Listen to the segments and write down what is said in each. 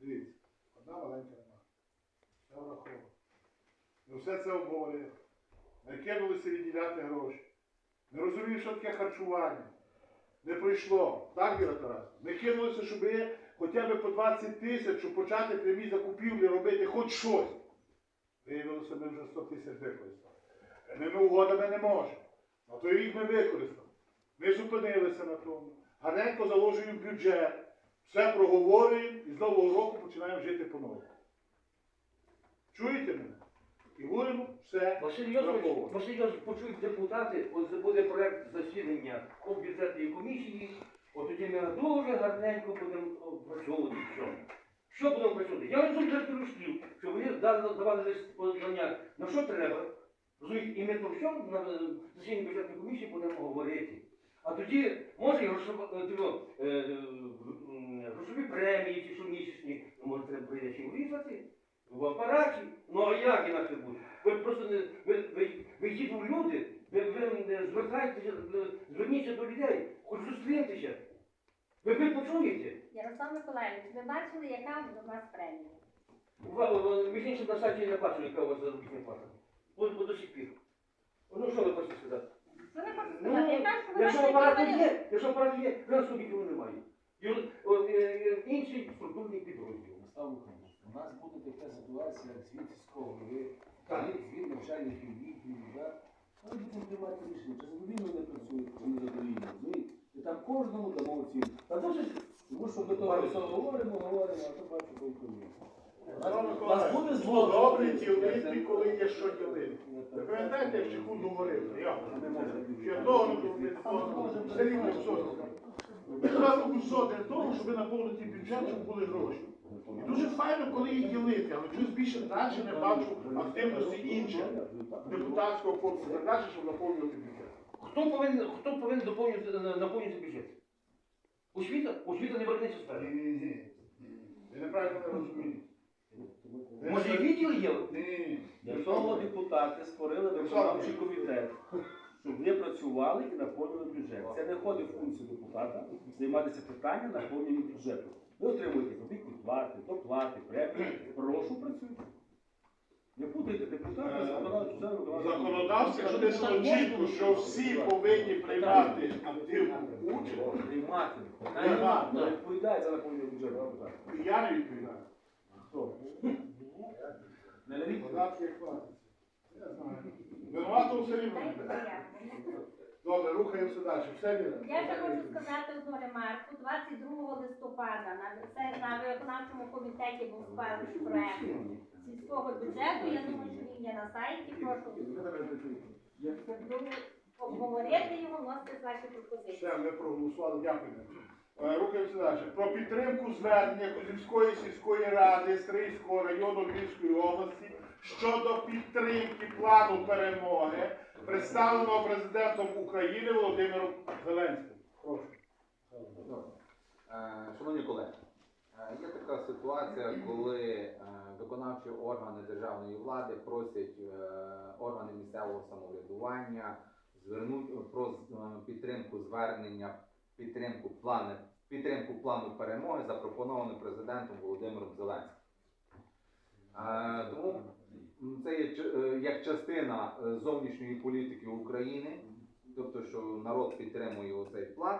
Дивіться, одна маленька ремарка. Все враховано. Ми все це обговорили. Не кинулися відділяти гроші. Не розумію, що таке харчування. Не прийшло. Так, Віра Тарасовна? Ми кинулися, щоб хоча б по 20 тисяч, щоб почати прямі закупівлі робити хоч щось. Виявилося, ми вже 100 тисяч використали. Прямими угодами не можемо. А то їх ми використали. Ми зупинилися на тому. Гарненько заложуємо бюджет, все проговорюємо і з нового року починаємо жити по-новому. Чуєте мене? І будемо все Василь Йосипович. Василь Йосипович, почують депутати, от буде проект засідання по бюджетної комісії, от тоді ми дуже гарненько будемо опрацьовувати все. Що будемо працювати? Я вам директору слів, що вони дали давали лист подання, на що треба. Розумієте, і ми то все на е, засіданні бюджетної комісії будемо говорити. А тоді, може, і грошові премії чи щомісячні, ну, може, треба прийде чим врізати в апараті. Ну а як інакше буде? Ви просто не ви, ви, ви йдіть у люди, ви, ви не звертайтеся, зверніться до людей, хоч зустріньтеся. Ви, ви почуєте? Ярослав Миколаївич, ви бачили, яка у нас премія? У вас між іншим на сайті не бачу, яка у вас заробітна плата. По до сих пір. Ну що ви хочете сказати? Ви Ну, якщо апарат є, якщо апарат є, фінансових його немає. І от, от, е, е, інший структурний підрозділ. Ставлю Михайлович, у нас буде така ситуація, як звіт сільського голови, Так. звіт, звіт начальників відділів, да? Ми будемо приймати рішення, чи задовільно вони працюють, чи не задовільно. розумієте? І там кожному дамо оцінку. Та досить, тому що ми того все говоримо, говоримо, а то бачу толкові. Павло Вас буде ну, зло. добре ділити, коли є що ділити. Ви пам'ятаєте, як секунду говорили? Я не можу. Ще того не було, не того. Все рівно все. Ми зразу все для того, щоб наповнити бюджет, щоб були гроші. І дуже файно, коли їх ділити, але щось більше далі не бачу активності інших депутатського корпусу, так далі, щоб наповнювати бюджет. Хто повинен, хто повинен доповнювати, наповнювати бюджет? Освіта? Освіта не вернеться Ні, спереду. ні, ні. Ви неправильно не розумієте. Може і відділ є? Ні. Для того депутати створили виконавчий комітет, щоб вони працювали і наповнювали бюджет. Це не входить в функцію депутата займатися питанням наповнення бюджету. Ви отримуєте заробітні плати, доплати, премії. Прошу працюйте. Не путайте депутата комітету. Законодавство написано чітко, що всі повинні приймати активну участь. Приймати. Приймати. Не відповідає за наповнення бюджету я не відповідаю. Хто? Не навіть Податки. Я знаю. Винувато пояснення. Добре, рухаємося далі. Все вірно. Я ще хочу сказати одну ремарку. 22 листопада на, це, на виконавчому комітеті був схвалений проект сільського бюджету. Я думаю, що він є на сайті. Прошу обговорити його, вносити ваші пропозиції. Все, ми проголосували. Дякую. Е, Рухаємося далі. Про підтримку звернення Кузівської сільської ради Стрийського району Львівської області щодо підтримки плану перемоги, представленого президентом України Володимиром Зеленським. Прошу. Е, Шановні колеги, е, є така ситуація, коли е, виконавчі органи державної влади просять органи місцевого самоврядування звернути про підтримку звернення, підтримку плану, підтримку плану перемоги, запропонований президентом Володимиром Зеленським. Тому це є е, як частина е, зовнішньої політики України, тобто, що народ підтримує оцей план.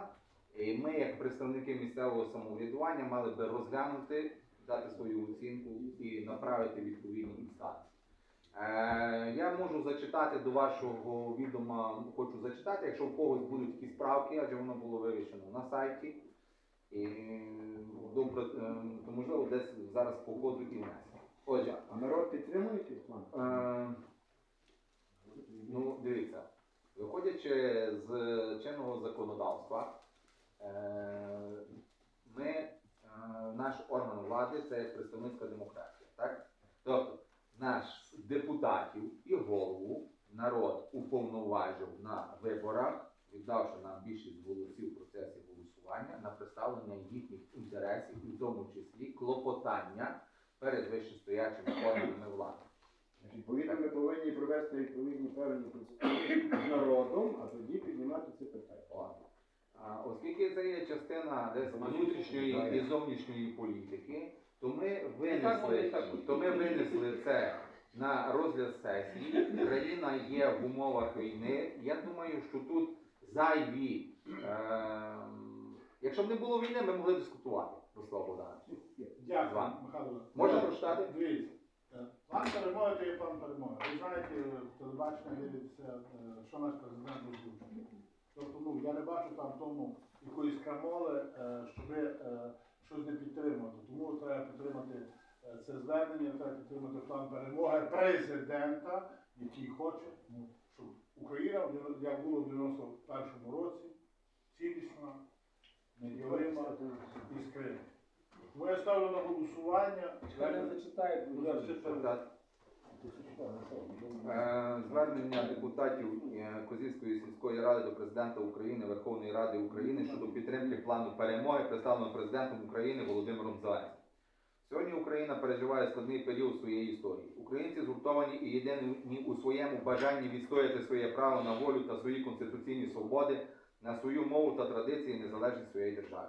І ми, як представники місцевого самоврядування, мали би розглянути, дати свою оцінку і направити відповідні інстанції. Е, я можу зачитати до вашого відома, хочу зачитати, якщо у когось будуть якісь правки, адже воно було вивішено на сайті. І добре, е, то можливо десь зараз по і внесено. Отже, А народ підтримує цей план? Е, Ну, дивіться, виходячи з чинного законодавства, е, ми, е, наш орган влади це представницька демократія. Так? Тобто наш депутатів і голову народ уповноважив на виборах, віддавши нам більшість голосів в процесі голосування на представлення їхніх інтересів, і в тому числі клопотання перед вищестоячими органами влади. Відповідно, ми повинні провести відповідні певні процедури з народом, а тоді піднімати це питання. А, Оскільки це є частина десь внутрішньої і зовнішньої політики, то ми винесли, то ми винесли це на розгляд сесії. Країна є в умовах війни. Я думаю, що тут зайві. ем, якщо б не було війни, ми могли дискутувати, Руслав Богданович. Дякую, План. Михайло. Можна прочитати? Дивіться. План перемоги то є план перемоги. Ви знаєте, телебачення дивиться, е, що наш президент озвучує. Тобто, ну, я не бачу там тому якоїсь крамоли, е, щоб е, щось не підтримати. Тому треба підтримати це звернення, треба підтримати план перемоги президента, який хоче, ну, щоб Україна, як було в 91-му році, цілісна, неділима і з Криму. Тому я ставлю на голосування. Звернення зачитає, Так. Е, Звернення депутатів е, Козівської сільської ради до президента України, Верховної Ради України щодо підтримки плану перемоги, представленого президентом України Володимиром Зеленським. Сьогодні Україна переживає складний період своєї історії. Українці згуртовані і єдині у своєму бажанні відстояти своє право на волю та свої конституційні свободи, на свою мову та традиції незалежність своєї держави.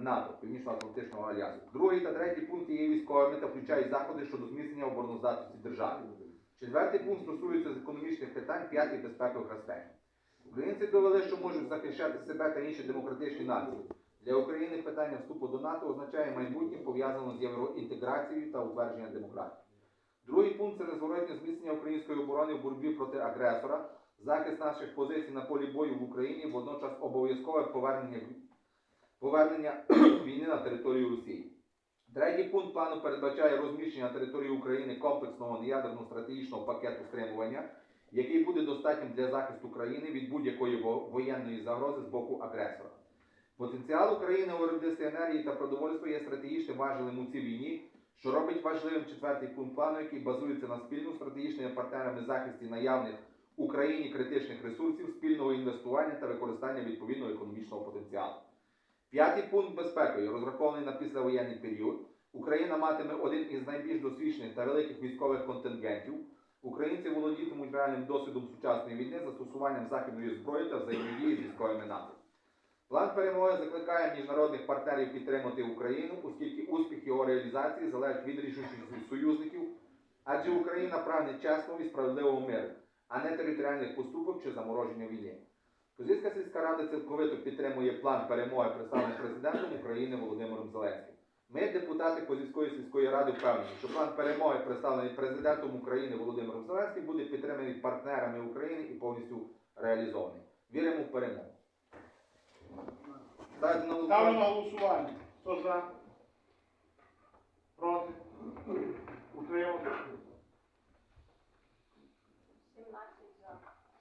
НАТО, Північно-Атлантичного альянсу. Другий та третій пункти є військовими та включають заходи щодо зміцнення обороноздатності держави. Четвертий пункт стосується економічних питань, п'ятий безпекових аспектів. Українці довели, що можуть захищати себе та інші демократичні нації. Для України питання вступу до НАТО означає майбутнє пов'язане з євроінтеграцією та утвердження демократії. Другий пункт це незворотне зміцнення української оборони в боротьбі проти агресора, захист наших позицій на полі бою в Україні, водночас обов'язкове повернення, повернення війни на територію Росії. Третій пункт плану передбачає розміщення на території України комплексного неядерного стратегічного пакету стримування, який буде достатнім для захисту країни від будь-якої воєнної загрози з боку агресора. Потенціал України у виробництві енергії та продовольства є стратегічним важелем у цій війні, що робить важливим четвертий пункт плану, який базується на спільно стратегічними партнерами захисті наявних Україні критичних ресурсів, спільного інвестування та використання відповідного економічного потенціалу. П'ятий пункт безпекою, розрахований на післявоєнний період. Україна матиме один із найбільш досвідчених та великих військових контингентів. Українці володітимуть реальним досвідом сучасної війни, застосуванням західної зброї та взаємодії з військовими НАТО. План перемоги закликає міжнародних партнерів підтримати Україну, оскільки успіх його реалізації залежить від рішучих союзників, адже Україна прагне чесного і справедливого миру, а не територіальних поступок чи замороження війни. Козівська сільська рада цілковито підтримує план перемоги, представлений президентом України Володимиром Зеленським. Ми, депутати Козівської сільської ради, впевнені, що план перемоги, представлений президентом України Володимиром Зеленським, буде підтриманий партнерами України і повністю реалізований. Віримо в перемогу. Ставте на голосування. Хто за? Проти? Утримався?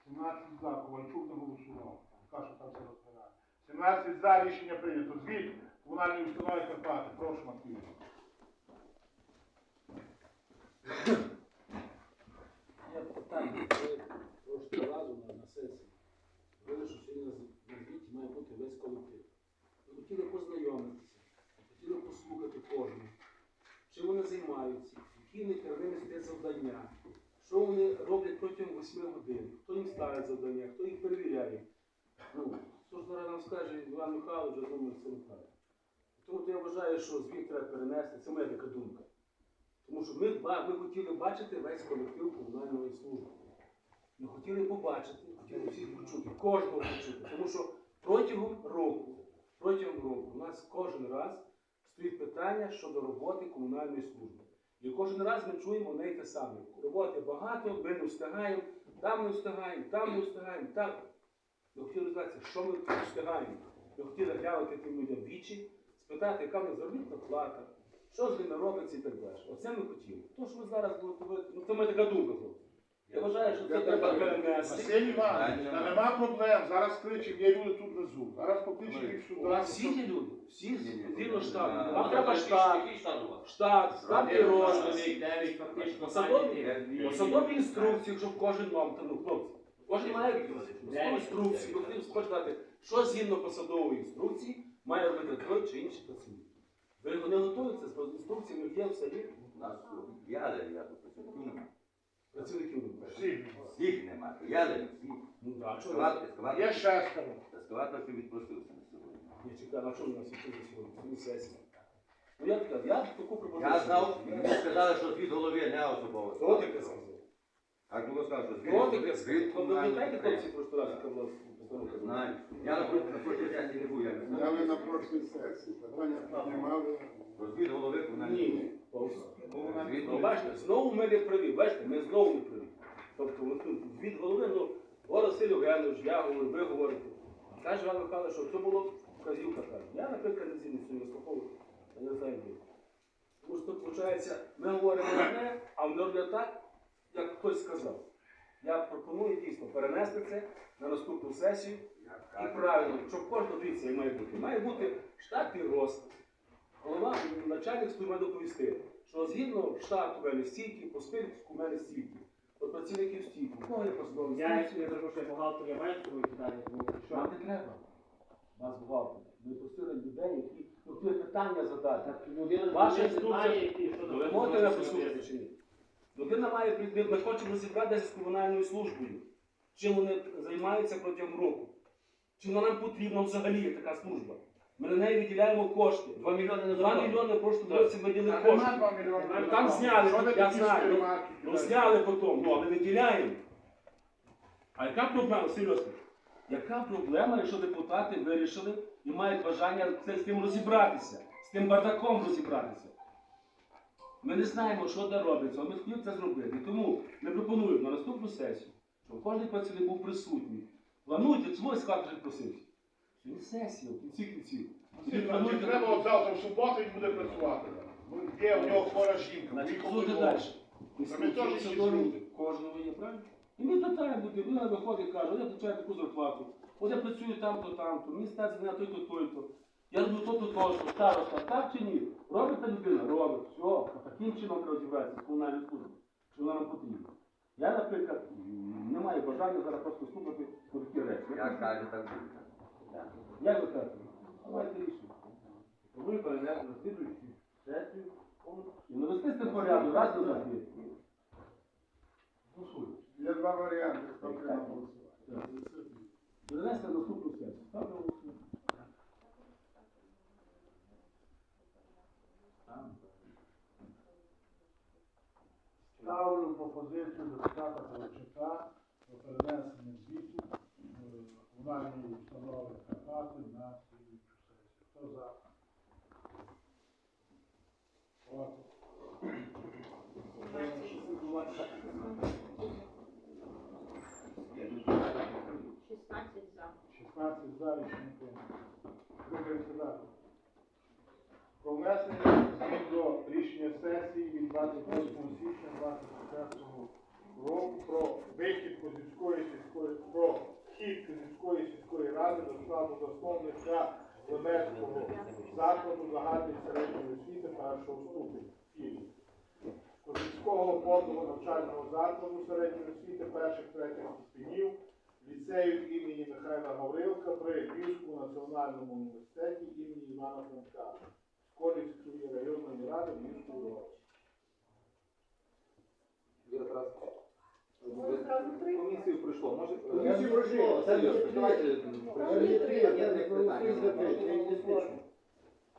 17 за. Ковальчук не голосував. Каша там все розглядає. 17 за. Рішення прийнято. Звіт комунальної установи Карпати. Прошу, Матвій. Я питання, прошлого разу на, сесії говорили, що сьогодні на звіті має бути весь колектив. Ми хотіли познайомитися, хотіли послухати кожного, чим вони займаються, які в них невинести завдання, що вони роблять протягом 8 годин, хто їм ставить завдання, хто їх перевіряє. Ну, ж зараз нам скаже Іван Михайлович, я думаю, це неправильно. Тому то я вважаю, що звіт треба перенести, це моя така думка. Тому що ми, ми хотіли бачити весь колектив комунальної служби. Ми хотіли побачити, хотіли всіх почути, кожного почути. Тому що протягом року, протягом року у нас кожен раз стоїть питання щодо роботи комунальної служби. І кожен раз ми чуємо одне й те саме. Роботи багато, ми не встигаємо, там не встигаємо, там не встигаємо, там. Ми хотіли знати, що ми встигаємо. Ми хотіли глянути тим людям вічі, спитати, яка в них заробітна плата, що з ними робиться і так далі. Оце ми хотіли. То, що ви зараз будете говорити, ну це моя така думка. хлопці. Я вважаю, що це треба перенести. Василь Іванович, та нема проблем. Зараз кличемо, є люди тут внизу. Зараз покличемо їх У сюди. вас всі є люди, всі згідно штату. Ні, Вам треба штат, штат, штат і розпис. Посадові, інструкції, щоб кожен мав там, ну, хлопці. Кожен має інструкції. Ви хочете що згідно посадової інструкції має робити той чи інший працівник. Ви не готуєтеся з інструкціями, є все є. Я але я тут працюю нема. Працівників не буде. Всі. Всіх нема. Я але всі. Ну так, Є шестеро. ескалатор відпросився на сьогодні. Я чекаю, на що ви нас відкрили сьогодні? Сесія. Ну я така, я таку пропозицію. Я знав, мені сказали, що звіт голови не особово. Хто таке сказав? Так було сказано, що Хто звіт Ви пам'ятаєте, хлопці, підприємства. просто раз, яка була постановка? Знаю. Я на прошлій сесії не був, я не Я знаю. ви на прошлій сесії питання піднімали. Про голови комунального Ні. підприємства. Ну, бачите, знову ми не праві, бачите, ми знову не праві. Тобто, от тут від голови, ну, Гора Василь Євгенович, я говорю, ви говорите. Каже Іван Михайлович, що це було вказівка каже. Я, наприклад, не згідний з цим вислуховую, я не знаю, де. Тому що виходить, ми говоримо одне, а вони роблять так, як хтось сказав. Я пропоную дійсно перенести це на наступну сесію. І правильно, щоб кожного дивіться, має бути. Має бути штатний розпис. Голова, начальник має доповісти, що згідно штату в мене стільки, по списку в мене стільки. От працівників стільки. Кого посадові Я, стільки? якщо я запрошую бухгалтер, я маю свої питання, що Нам не треба. Нас бухгалтер. Ми просили людей, які хотіли питання задати. людина Ваша інструкція- які що Ну, Ви можете мене послухати чи ні? Людина має ми хочемо розібратися з комунальною службою. Чим вони займаються протягом року? Чи вона нам потрібна взагалі така служба? Ми на неї виділяємо кошти. 2 мільйони не 2 мільйони прошлому році виділили кошти. 2 мільйони. Ну, там зняли, Що я знаю, ну, Ну зняли потім, ну але виділяємо. А яка проблема, серйозно? Яка проблема, якщо депутати вирішили і мають бажання з тим розібратися, з тим бардаком розібратися? Ми не знаємо, що де робиться, а ми хотіли це зробити. Тому ми пропонуємо на наступну сесію, щоб кожен працівник був присутній. Плануйте, чому склад вже просився? Сьогодні сесія, в кінці кінців. Чи треба от завтра в суботу він буде працювати? Є у нього хвора жінка. Значить, слухайте далі. Та ми теж Інструкції люди. Кожного є, правильно? І ми питаємо, буде, вона виходить і каже, я получаю таку зарплату, от я працюю там-то, там-то, мені стать мене той-то, той-то. Я роблю то-то, то-то, староста, так чи ні? Робить та людина? Робить. Все, а таким чином треба розібратися з комунальною службою, що вона нам потрібна. Я, наприклад, не маю бажання зараз просто слухати такі речі. Я Як каже, так буде. Як ви кажете? Давайте рішення. Ви перенесли на слідуючу сесію і навести порядок, раз на завжди. Є два варіанти. Перенести наступну сесію. Ставлю пропозицію депутата Ковальчука про перенесення звіту е, комунальної установи Карпати на слідуючу сесію. Хто за? Проти? 16 за. 16 за рішення прийнято. Рухаємося далі. Про внесення змін до рішення сесії від 28 січня 24 року про вихід Козівської сільської про вхід Козівської сільської ради до складу засновника Лебецького закладу загальної середньої освіти першого ступеня. Вхід. Козівського фондового навчального закладу середньої освіти перших третіх ступенів ліцею імені Михайла Гаврилка при Львівському національному університеті імені Івана Франка, Сколівської районної ради Львівської області. Комісію пройшло. Може, Комісію пройшло. Серйозно, давайте Є три, приєднаних я питань.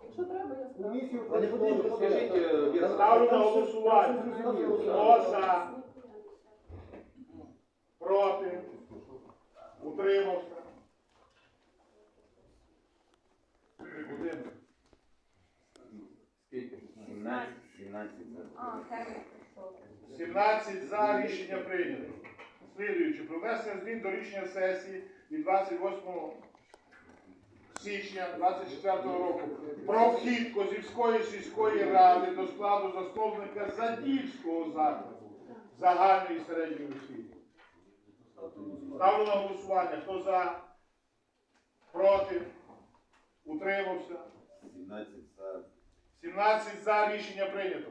Якщо треба, я скажу. Комісію пройшло. Скажіть, е, Віра Ставлю на голосування. Хто за? Проти? Утримався? Один. Скільки? 17, 17. А, пройшов. 17 за рішення прийнято. Слідуючи, про внесення змін до рішення сесії від 28 січня 24 року про вхід Козівської сільської ради до складу засновника Задільського закладу загальної середньої освіти. Ставлю на голосування. Хто за? Проти? Утримався? 17 за. 17 за рішення прийнято.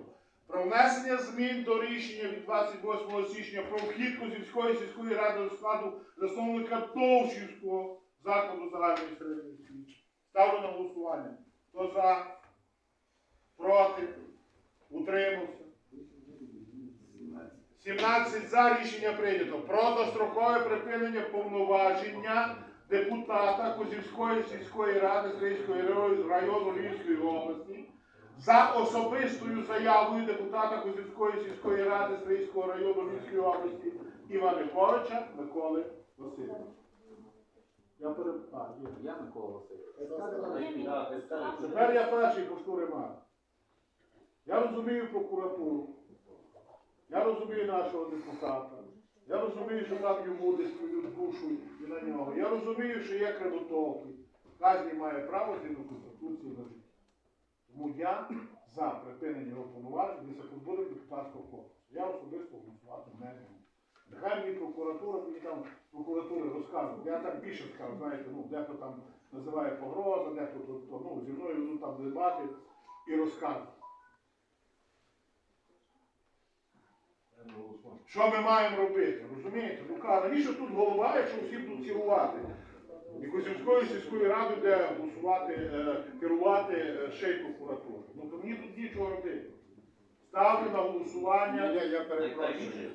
Про внесення змін до рішення від 28 січня про вхід Козівської сільської ради до складу засновника Товщівського закладу загальної середньої освіти. Ставлю на голосування. Хто за? Проти? Утримався? 17 за рішення прийнято. Про дострокове припинення повноваження депутата Козівської сільської ради Стрийської району Львівської області за особистою заявою депутата Козівської сільської ради Стрийського району Львівської області Іванниковича Миколи Васильовича. Я перед... Я Микола Васильович. Тепер я перший пошту ремарк. Я розумію прокуратуру, я розумію нашого депутата, я розумію, що там йому десь плюють душу і на нього. Я розумію, що є кредитовки. Кожен має право згідно Конституції на життя. Тому я за припинення його повноважень і за депутатського корпусу. Я особисто голосувати не можу. Нехай мені прокуратура, мені там прокуратури розказують. Я так більше скажу, знаєте, ну, дехто там називає погроза, дехто ну, зі мною ведуть там дебати і розказують. Що ми маємо робити? Розумієте? Ну навіщо тут голова, якщо всім тут керувати? І Козівською сільською радою де голосувати, е, керувати ще й прокуратура. Ну то мені тут нічого робити. Ставлю на голосування. Я, я перепрошую.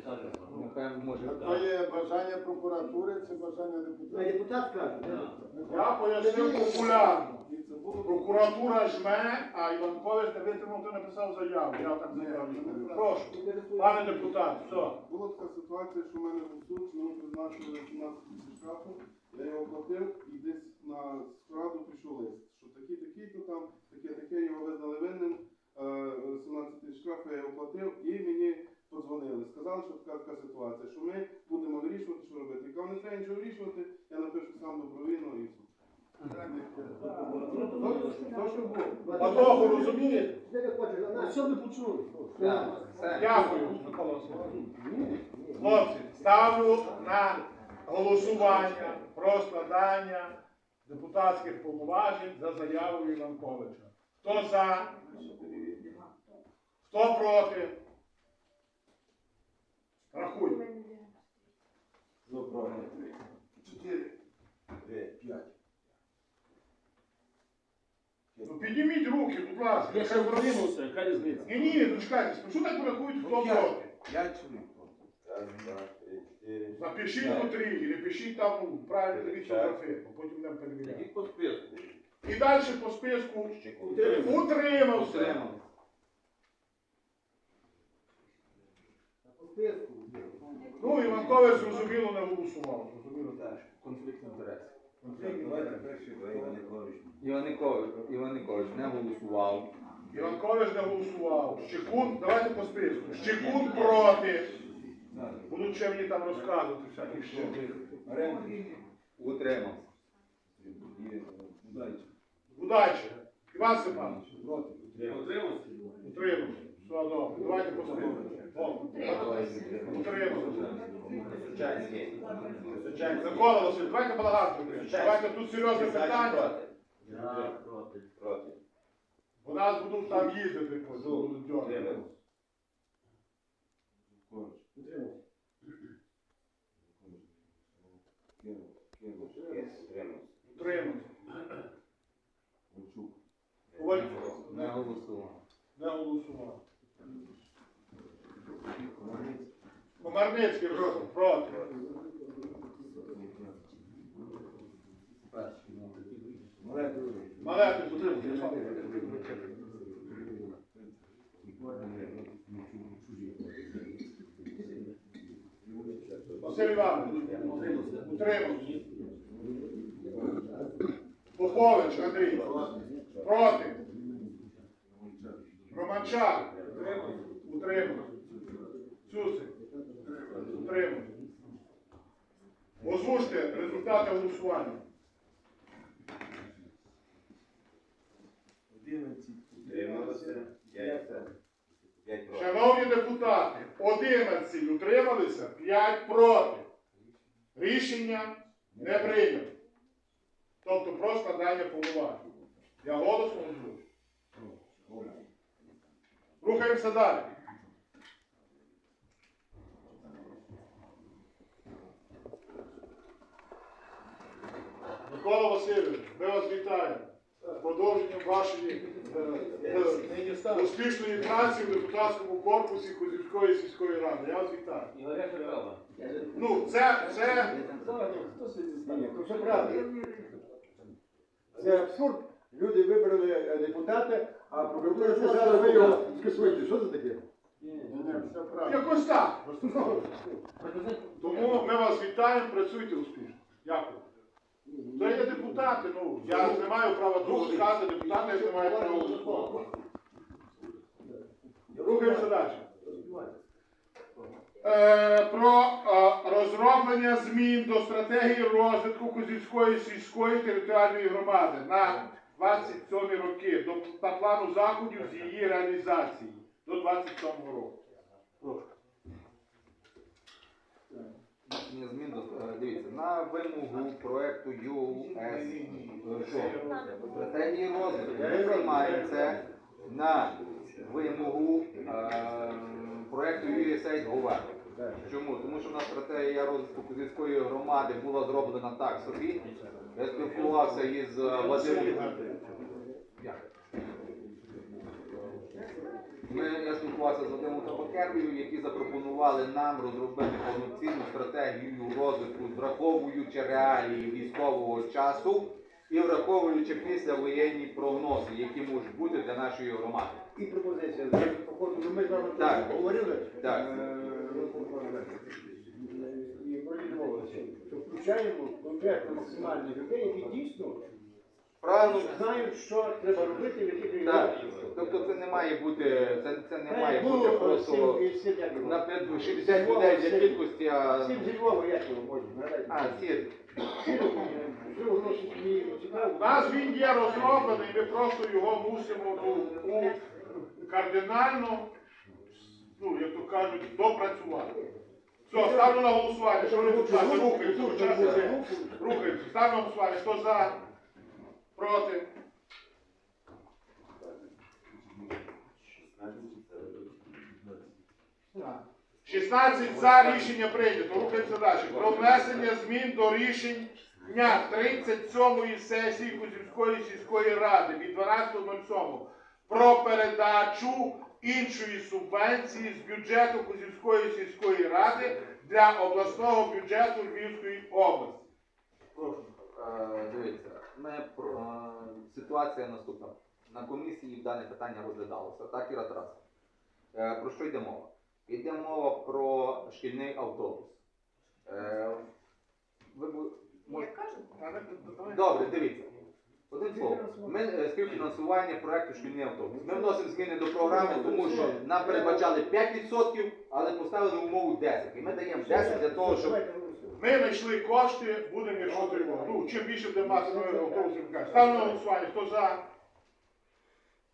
Може. То є бажання прокуратури, це бажання депутатів. Депутат каже, Я пояснив популярно. Прокуратура жме, а Іванкович не витримав, то написав заяву. Я так заявлю. Прошу, пане депутат, все. Була така ситуація, що в мене був суд, мені призначили 17 тисяч штрафу, я його платив і десь на складу прийшов лист, що такий такий то там, таке таке, його визнали винним, е, 17 тисяч штрафу я його платив і мені подзвонили. Сказали, що така така ситуація, що ми будемо вирішувати, що робити. Я кажу, не треба нічого вирішувати, я напишу сам добровільно і все. Було. Розумієте? Що ви почули? Дякую, Микола Хлопці, ставлю на голосування про складання депутатських повноважень за заявою Іванковича. Хто за? Хто проти? Рахуй. Ну, проти. 4, 5, 5. Ну підніміть руки, будь ласка. Я ще утримався, яка різниця? Ні, ні, ну чекайте, що так порахують, хто проти? 5 чоловік проти. Раз, два, три, і пишіть там ну, правильно графи, бо потім будемо перевіряти. по списку. І далі по списку Утримався. Ну, Іванкович зрозуміло не голосував. Зрозуміло так. Конфлікт інтересів. Давайте перший, Іван Нікович. Іванникович, Іванникович не голосував. Іванкович не голосував. Щекун, давайте по списку. Щекун проти. Будуть ще мені там розказувати всяких ще. Утримався. Удачі. Іван Степанович. Утримався? Утримався. Все добре. Давайте по списку. О, Утримався. Микола Васильович, давайте зробимо. Давайте тут серйозне питання. Я проти. Проти. Бо нас будуть там їздити, будуть. Утримався. Коваль Не голосував. не голосував. Комарницький проти. проти. Малетик утримався. Василь Іванович. Утримався. Попович Андрій. Проти. Романчак. Утримався. Цюцик. Утримався. Озвучте результати голосування. 11. Утрималося. 5 5 проти. Шановні депутати, 11 утрималися, 5 проти. Рішення не прийнято. Тобто про складання повноважень. Я голосно озвучу. Рухаємося далі. Микола Васильович, ми вас вітаємо з продовженням вашої е, е, успішної праці в депутатському корпусі Кузівської сільської ради. Я вас вітаю. Ну, це, це Це правда. Це абсурд. Люди вибрали е, депутата, а прокуратура сказала, ви його скасуєте. Що це таке? Якось так. Тому ми вас вітаємо, працюйте успішно. Дякую. Це є депутати, ну, я не маю права другу сказати, депутати я не маю права. Рухаємося далі. Е, про е, розроблення змін до стратегії розвитку Кузівської сільської територіальної громади на 27 роки до, та плану заходів з її реалізації до 27 року. Змін до е, дивіться на вимогу проекту ЮС стратегії розвитку. Ми приймаємо на вимогу проекту USAID Government. Чому? Тому що в нас стратегія розвитку Кузівської громади була зроблена так собі. Я спілкувався із е, Вадимом. Ми, я спілкувався з Вадимом Табакеркою, які запропонували нам розробити повноцінну стратегію розвитку, враховуючи реалії військового часу і враховуючи післявоєнні прогнози, які можуть бути для нашої громади. І пропозиція. Ми з вами говорили. Так. е, І проїдмовилися, що конкретно максимальних людей, які дійсно Правильно? знають, що треба робити, в яких Так. регіонах. Тобто це не має бути, це, це не має бути просто на п'ят- 60 людей для кількості, а, Всім зі Львова як його можна, а мені цікаво. У нас він є розроблений, ми просто його мусимо ну, у кардинально, ну, як то кажуть, допрацювати. Все, ставлю на голосування. Що ви тут рухаємося, рухаємося. Рухаємося. Ставлю на голосування. Хто за? Проти? 16 за рішення прийнято. Рухаємося далі. Про внесення змін до рішень дня 37-ї сесії Кузівської сільської ради від 12.07 про передачу іншої субвенції з бюджету Кузівської сільської ради для обласного бюджету Львівської області. Прошу. Е, Дивіться, ми про е, ситуація наступна. На комісії дане питання розглядалося, так і раз. Е, Про що йде мова? Йде мова про шкільний автобус. Е, Ви бу- мож- Добре, дивіться. Один слово. Ми е, співфінансування проекту шкільний автобус. Ми вносимо зміни до програми, тому що нам передбачали 5%, але поставили умову 10%. І ми даємо 10% для того, щоб Ми знайшли кошти, будемо якщо треба. Ну, чим більше буде мати нових автобусів, на голосування. Хто за?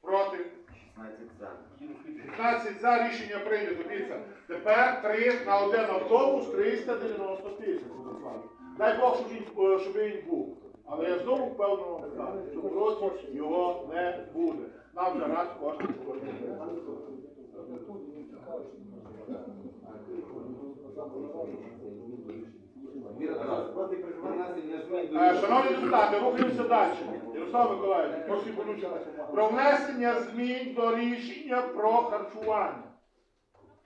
Проти? 16 за. 15 за рішення прийнято. Дивіться, тепер 3 на один автобус 390 тисяч. Дай Бог, щоб він, е, щоб він був. Але я знову впевнено кажу, що році його не буде. Нам вже раз кошти повернути. Шановні депутати, рухаємося далі. Ярослав Миколаївич, прошу включити. Про внесення змін до рішення про харчування.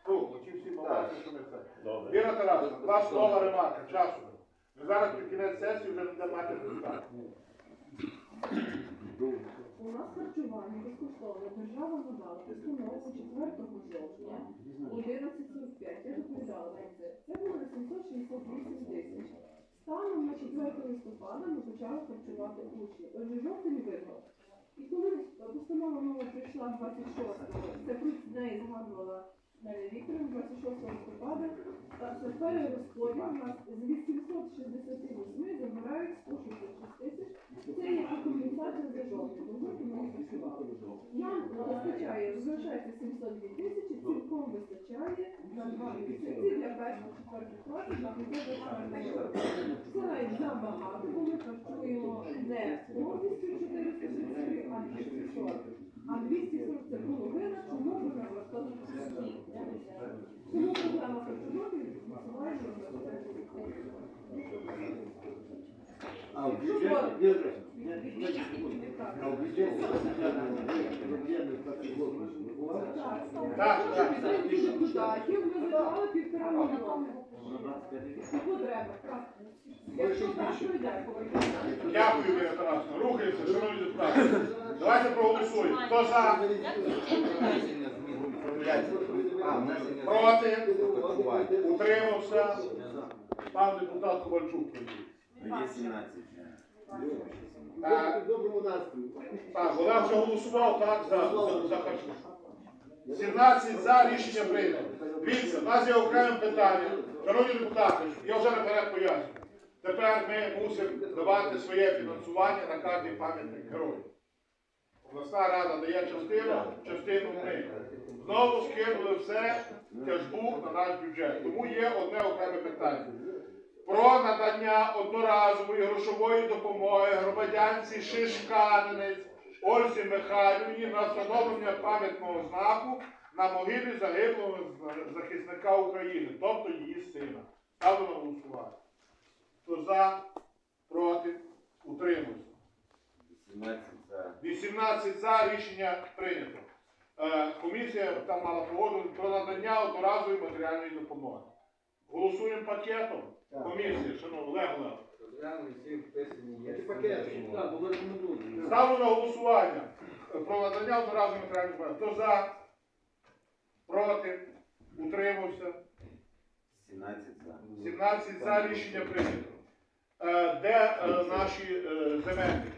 Ну, ці всі моменти, що ми це. Віра Тарасовна, два слова ремарка, часу. Ми зараз під кінець сесії вже не будемо мати результат. У нас харчування безкоштовне. Держава надала постанову 4 жовтня 11.45. Я доповідала вам це. Це було 768 тисяч. Станом на 4 листопада ми почали харчувати учнів. Отже, жовтень виграв. І коли постанова нова прийшла 26-го, це про неї згадувала Неля Вікторівна 26 листопада, та перерозподіл у нас з 868 забирають 166 тисяч. Це є компенсація за працювали. Нам вистачає, залишається 702 тисячі, цілком вистачає на два місяці для першого четвертих класів на Це навіть забагато, бо ми харчуємо не повністю 433, а 240. А 240 це половина, чому використовуємо всі. Тому проблема харчування відбувається А в бюджеті є а в бюджеті Так, так. депутатів ми видавали півтора мільйони. Потреба, так. Якщо так, то йде. Дякую, Віра Тарасовна. Рухаємося, шановні депутати. Давайте проголосуємо. Хто за? Проти? Утримався? Пан депутат Ковальчук. Є 17. Так, так, вже голосував так за, харчування. 17 за рішення прийнято. Дивіться, в нас є окреме питання. Шановні депутати, я вже наперед поясню. Тепер ми мусимо давати своє фінансування на кожний пам'ятник героїв. Обласна рада дає частину, частину ми. Знову скинули все тяжбу на наш бюджет. Тому є одне окреме питання. Про надання одноразової грошової допомоги громадянці Шишканинець Ользі Михайлівні на встановлення пам'ятного знаку на могилі загиблого захисника України, тобто її сина. Ставлю на голосування. Хто за, проти, утримується. 17 за. 18 за рішення прийнято. Е, комісія там мала погоду про надання одноразової матеріальної допомоги. Голосуємо пакетом. Комісія, шановні, Олег Олег. Ставлю на голосування про надання одноразової матеріальної допомоги. Хто за? Проти? Утримався? 17 за. 17 за рішення прийнято. Е, де е, наші земельники?